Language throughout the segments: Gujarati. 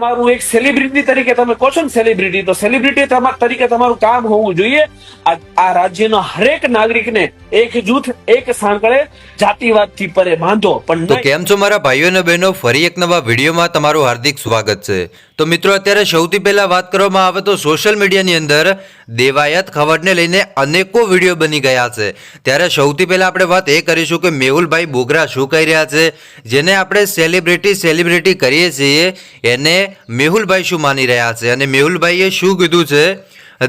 તમારું એક સેલિબ્રિટી તરીકે તમે કહો છો ને સેલિબ્રિટી તો સેલિબ્રિટી તરીકે તમારું કામ હોવું જોઈએ. આ રાજ્યના હરેક નાગરિકને એક જૂથ એક સાંકળે જાતિવાદથી પરે બાંધો. પણ તો કેમ છો મારા ભાઈઓ અને બહેનો? ફરી એક નવા વિડીયોમાં તમારું હાર્દિક સ્વાગત છે. તો મિત્રો, અત્યારે સૌથી પહેલા વાત કરવામાં આવે તો સોશિયલ મીડિયાની અંદર દેવાયત ખબરને લઈને અનેકો વીડિયો બની ગયા છે. ત્યારે સૌથી પહેલા આપણે વાત એ કરીશું કે મેહુલભાઈ બોગરા શું કહી રહ્યા છે, જેને આપણે સેલિબ્રિટી સેલિબ્રિટી કરીએ છીએ, એને મેહુલભાઈ શું માની રહ્યા છે? અને મેહુલભાઈએ શું કીધું છે?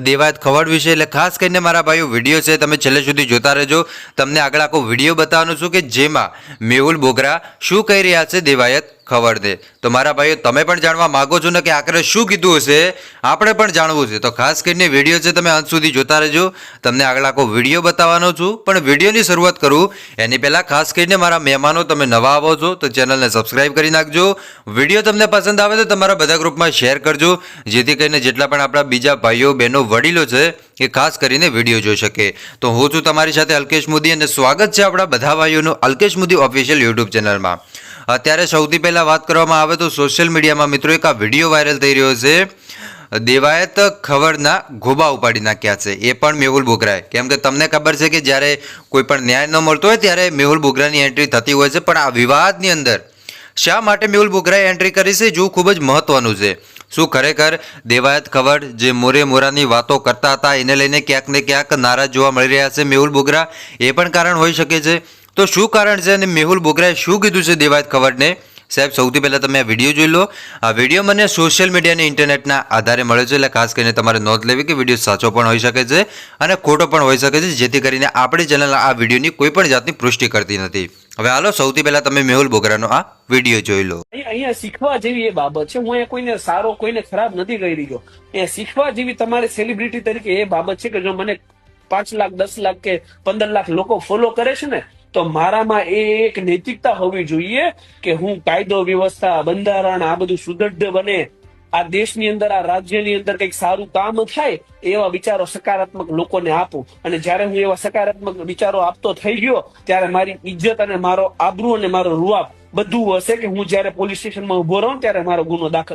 દેવાયત ખવડ વિશે, એટલે ખાસ કરીને મારા ભાઈઓ વીડિયો છે, તમે છેલ્લે સુધી જોતા રહેજો. તમને આગળ આખો વીડિયો બતાવવાનો છું કે જેમાં મેહુલ બોગરા શું કહી રહ્યા છે દેવાયત ખવડને તો મારા ભાઈઓ, તમે પણ જાણવા માગો છો ને કે આખરે શું કીધું હશે? આપણે પણ જાણવું છે. તો ખાસ કરીને વીડિયો છે, તમે અંત સુધી જોતા રહેજો. તમને આગળ આખો વીડિયો બતાવવાનો છું. પણ વિડીયોની શરૂઆત કરું. એની પહેલાં ખાસ કરીને મારા મહેમાનો તમે નવા આવો છો, તો ચેનલને સબસ્ક્રાઇબ કરી નાખજો. વીડિયો તમને પસંદ આવે તો તમારા બધા ગ્રુપમાં શેર કરજો. જેથી કરીને જેટલા પણ આપણા બીજા ભાઈઓ, બહેનો, વડીલો છે, એ ખાસ કરીને વીડિયો જોઈ શકે. તો હું છું તમારી સાથે અલ્કેશ મોદી અને સ્વાગત છે આપણા બધા ભાઈઓનું અલ્કેશ મોદી ઓફિશિયલ યુટ્યુબ ચેનલમાં. અત્યારે સૌથી પહેલા વાત કરવામાં આવે તો સોશિયલ મીડિયામાં મિત્રો એક આ વીડિયો વાયરલ થઈ રહ્યો છે. દેવાયત ખબરના ગોબા ઉપાડી નાખ્યા છે. એ પણ મેહુલ બોગરાએ. કેમ કે તમને ખબર છે કે જ્યારે કોઈ પણ ન્યાય ન મળતો હોય ત્યારે મેહુલ બોગરાની એન્ટ્રી થતી હોય છે. પણ આ વિવાદની અંદર શા માટે મેહુલ બોગરાએ એન્ટ્રી કરી છે જોવું ખૂબ જ મહત્વનું છે. શું ખરેખર દેવાયત ખબર જે મોરે મોરાની વાતો કરતા હતા, એને લઈને ક્યાંક ને ક્યાંક નારાજ જોવા મળી રહ્યા છે મેહુલ બોગરા. એ પણ કારણ હોઈ શકે છે. તો શું કારણ છે અને મેહુલ બોગરાએ શું કીધું છે દેવાયત ખબરને સાહેબ, સૌથી પહેલાં તમે આ વીડિયો જોઈ લો. આ વીડિયો મને સોશિયલ મીડિયા અને ઇન્ટરનેટના આધારે મળે છે, એટલે ખાસ કરીને તમારે નોંધ લેવી કે વીડિયો સાચો પણ હોઈ શકે છે અને ખોટો પણ હોઈ શકે છે, જેથી કરીને આપણી ચેનલ આ વિડીયોની કોઈ પણ જાતની પુષ્ટિ કરતી નથી. હવે હાલો, સૌથી પહેલાં તમે મેહુલ બોગરાનો આ વીડિયો જોઈ લો. અહીં- અહીંયા શીખવા જેવી એ બાબત છે. હું અહીંયા કોઈને સારો, કોઈને ખરાબ નથી કહી રહ્યો. અહીંયા શીખવા જેવી તમારે સેલિબ્રિટી તરીકે એ બાબત છે કે જો મને પાંચ લાખ, દસ લાખ કે પંદર લાખ લોકો ફોલો કરે છે ને તો મારામાં એ એક નૈતિકતા હોવી જોઈએ કે હું કાયદો, વ્યવસ્થા, બંધારણ, આ બધું સુદૃઢ બને. આ દેશની અંદર, આ રાજ્યની અંદર કંઈક સારું કામ થાય એવા વિચારો સકારાત્મક લોકોને આપું. અને જ્યારે હું એવા સકારાત્મક વિચારો આપતો થઈ ગયો, ત્યારે મારી ઇજ્જત અને મારો આબરૂ અને મારો રૂઆબ બધું હશે કે હું જ્યારે પોલીસ સ્ટેશનમાં ઊભો રહું, ત્યારે મારો ગુનો દાખલ